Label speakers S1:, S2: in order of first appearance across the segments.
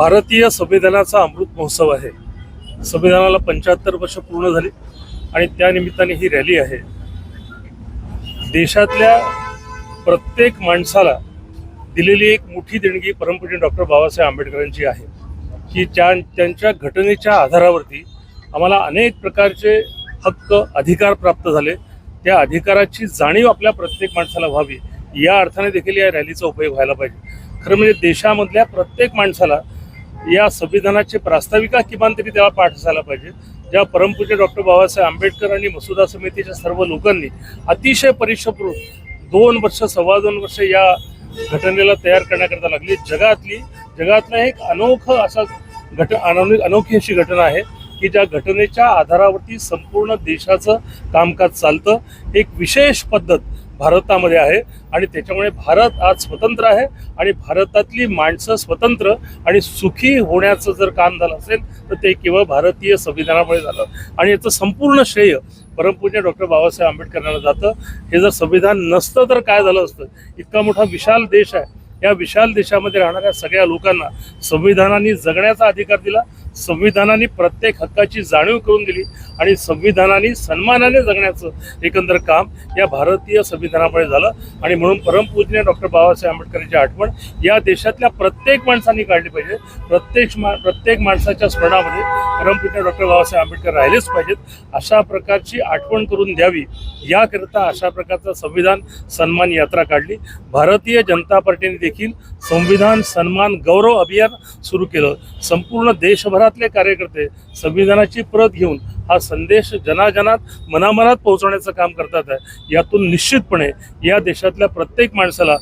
S1: भारतीय संविधानाचा अमृत महोत्सव आहे. संविधानाला पंच्याहत्तर वर्ष पूर्ण झाली आणि त्यानिमित्ताने ही रॅली आहे. देशातल्या प्रत्येक माणसाला दिलेली एक मोठी देणगी परमपूज्य डॉक्टर बाबासाहेब आंबेडकरांची आहे. की त्या त्यांच्या घटनेच्या आधारावरती आम्हाला अनेक प्रकारचे हक्क अधिकार प्राप्त झाले. त्या अधिकाराची जाणीव आपल्या प्रत्येक माणसाला व्हावी या अर्थाने देखील या रॅलीचा उपयोग व्हायला पाहिजे. खरं म्हणजे देशामधल्या प्रत्येक माणसाला या संविधानाची प्रास्ताविका किमान तरी त्याला पाठ असायला पाहिजे. ज्या परमपूज्य डॉक्टर बाबासाहेब आंबेडकर आणि मसुदा समितीच्या सर्व लोकांनी अतिशय परिश्रमपूर्वक दोन वर्ष सव्वा दोन वर्ष या घटनेला तयार करण्याकरता लागली. जगातली जगातला एक अनोखं असा घट अनो- अनोखी अशी घटना आहे की ज्या घटनेच्या आधारावरती संपूर्ण देशाचं कामकाज चालतं. एक विशेष पद्धत भारतामध्ये आहे आणि त्याच्यामुळे भारत आज स्वतंत्र आहे आणि भारतातली माणसं स्वतंत्र आणि सुखी होण्याचं जर काम झालं असेल तर ते केवळ भारतीय संविधानामुळे झालं. आणि याचं संपूर्ण श्रेय परमपूज्य डॉक्टर बाबासाहेब आंबेडकरांना जातं. हे जर संविधान नसतं तर काय झालं असतं? इतका मोठा विशाल देश आहे. या विशाल देशामध्ये राहणाऱ्या सगळ्या लोकांना संविधानाने जगण्याचा अधिकार दिला. संविधानाने प्रत्येक हक्काची जाणीव करून दिली आणि संविधानाने सन्मानाने जगण्याचं एकंदर काम या भारतीय संविधानामुळे झालं. आणि म्हणून परमपूजनीय डॉक्टर बाबासाहेब आंबेडकरांची आठवण या देशातल्या प्रत्येक माणसांनी काढली पाहिजे. प्रत्येक मा प्रत्येक माणसाच्या स्मरणामध्ये परमपूजनीय डॉक्टर बाबासाहेब आंबेडकर राहिलेच पाहिजेत. अशा प्रकारची आठवण करून द्यावी याकरिता अशा प्रकारचं संविधान सन्मान यात्रा काढली. भारतीय जनता पार्टीने देखील संविधान सन्मान गौरव अभियान सुरू केलं. संपूर्ण देशभरात देशभरातले कार्यकर्ते संविधानाची प्रत घेऊन हा संदेश जनाजनात मनामनात पोहोचवण्याचं काम करतात. आहे यातून निश्चितपणे या देशातल्या प्रत्येक माणसाला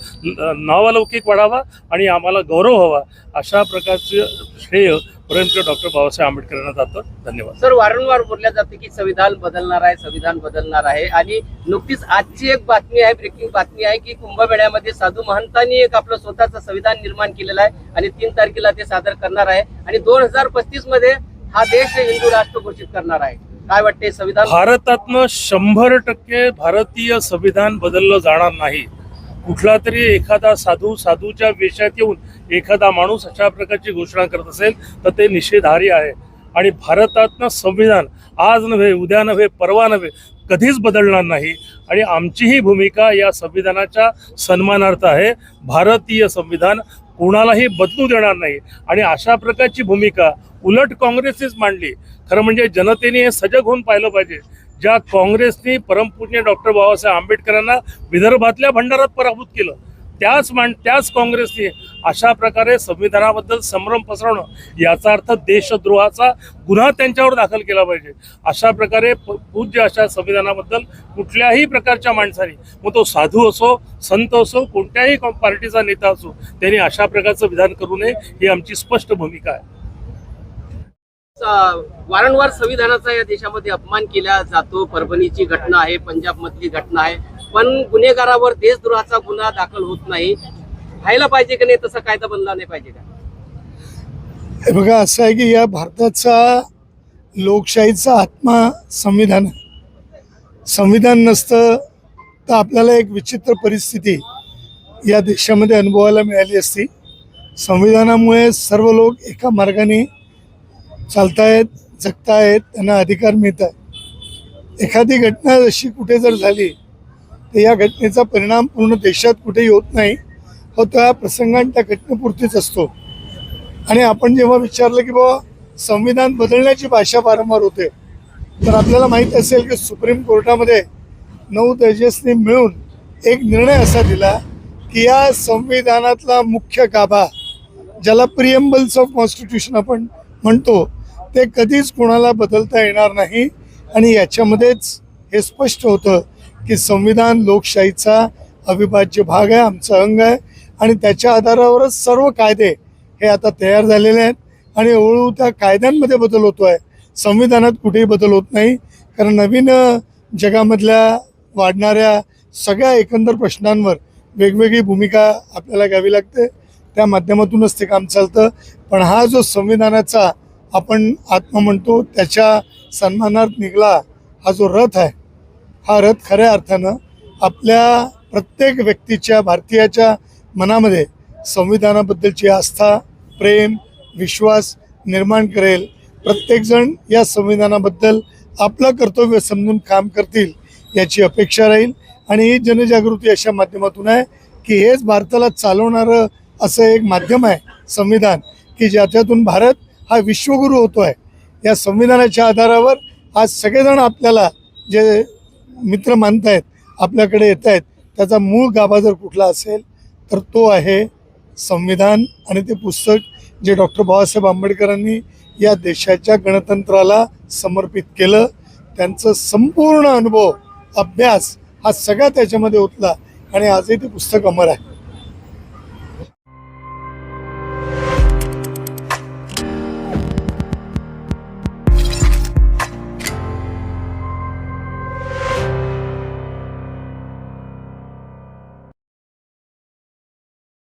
S1: नावालौकिक वाढावा आणि आम्हाला गौरव व्हावा अशा प्रकारचे श्रेय परंतु डॉक्टर बाबासाहेब आंबेडकरांना जातं. धन्यवाद.
S2: सर वारंवार बोलल्या जाते की संविधान बदलणार आहे संविधान बदलणार आहे. आणि नुकतीच आजची एक बातमी आहे ब्रेकिंग बातमी आहे की कुंभमेळ्यामध्ये साधू महंतांनी एक आपलं स्वतःचं संविधान निर्माण केलेलं आहे आणि तीन तारखेला ते सादर करणार आहे. आणि दोन हजार पस्तीसमध्ये हा देश हिंदू राष्ट्र घोषित करणार आहे. काय वाटते संविधान?
S1: भारतातनं शंभर टक्के भारतीय संविधान बदललं जाणार नाही. कुठला तरी एखादा साधू साधूच्या वेशात येऊन एखादा माणूस अशा प्रकारची घोषणा करत असेल तर ते निषेधार्य आहे. आणि भारतातनं संविधान आज नव्हे उद्या नव्हे परवा नव्हे कधीच बदलणार नाही. आणि आमचीही भूमिका या संविधानाच्या सन्मानार्थ आहे. भारतीय संविधान कोणालाही बदलू देणार नाही. आणि अशा प्रकारची भूमिका उलट काँग्रेसनेच मांडली. खरं म्हणजे जनतेने हे सजग होऊन पाहिलं पाहिजे. ज्या काँग्रेसने परमपूज्य डॉक्टर बाबासाहेब आंबेडकरांना विदर्भातल्या भंडारात पराभूत केलं त्याच मान त्याच काँग्रेसने अशा प्रकारे संविधानाबद्दल संभ्रम पसरवणं याचा अर्थ देशद्रोहाचा गुन्हा त्यांच्यावर दाखल केला पाहिजे. अशा प्रकारे प- पूज्य अशा संविधानाबद्दल कुठल्याही प्रकारच्या माणसाने मग तो साधू असो संत असो कोणत्याही कॉ- पार्टीचा नेता असो त्यांनी अशा प्रकारचं विधान करू नये ही आमची स्पष्ट भूमिका आहे.
S2: वारंवार संविधानाचा या देशामध्ये अपमान केला जातो. परभणीची घटना आहे पंजाब मधली घटना आहे. पण गुन्हेगारावर देशद्रोहाचा गुन्हा दाखल होत नाही. व्हायला पाहिजे की नाही तसा कायदा बनला नाही पाहिजे का?
S3: हे बघा असं आहे की या भारताचा लोकशाहीचा आत्मा संविधान संविधान नसतं तर आपल्याला एक विचित्र परिस्थिती या देशामध्ये अनुभवायला मिळाली असती. संविधानामुळे सर्व लोक एका मार्गाने चालतायत जगतायत त्यांना अधिकार मिळत आहे एखादी घटना अशी कुठे जर झाली तर या घटनेचा परिणाम पूर्ण देशात कुठेही होत नाही. हो त्या प्रसंगाने त्या घटनेपुरतीच असतो. आणि आपण जेव्हा विचारलं की बाबा संविधान बदलण्याची भाषा वारंवार होते तर आपल्याला माहीत असेल की सुप्रीम कोर्टामध्ये नऊ जजेसनी मिळून एक निर्णय असा दिला की या संविधानातला मुख्य गाभा ज्याला प्रिएम्बल्स ऑफ कॉन्स्टिट्यूशन आपण म्हणतो ते कधीच कोणाला बदलता येणार नाही. आणि याच्यामध्येच हे स्पष्ट होतं की संविधान लोकशाहीचा अविभाज्य भाग आहे आमचं अंग आहे. आणि त्याच्या आधारावरच सर्व कायदे हे आता तयार झालेले आहेत. आणि हळूहळू त्या कायद्यांमध्ये बदल होतो आहे. संविधानात कुठेही बदल होत नाही. कारण नवीन जगामधल्या वाढणाऱ्या सगळ्या एकंदर प्रश्नांवर वेगवेगळी भूमिका आपल्याला घ्यावी लागते. त्या माध्यमातूनच ते काम चालतं. पण हा जो संविधानाचा आपण आत्मा म्हणतो त्याच्या सन्मानार्थ निघाला हा जो रथ आहे हा रथ खऱ्या अर्थानं आपल्या प्रत्येक व्यक्तीच्या भारतीयाच्या मनामध्ये संविधानाबद्दलची आस्था प्रेम विश्वास निर्माण करेल. प्रत्येकजण या संविधानाबद्दल आपलं कर्तव्य समजून काम करतील याची अपेक्षा राहील. आणि ही जनजागृती अशा माध्यमातून आहे की हेच भारताला चालवणारं असं एक माध्यम आहे संविधान की ज्याच्यातून भारत हा विश्वगुरू होतो आहे या संविधानाच्या आधारावर आज सगळेजण आपल्याला जे मित्र मानतायत आपल्याकडे येत आहेत त्याचा मूळ गाभा जर कुठला असेल तर तो आहे संविधान आणि ते पुस्तक जे डॉक्टर बाबासाहेब आंबेडकरांनी या देशाच्या गणतंत्राला समर्पित केलं. त्यांचं संपूर्ण अनुभव अभ्यास हा सगळा त्याच्यामध्ये होतला आणि आजही ते पुस्तक अमर आहे.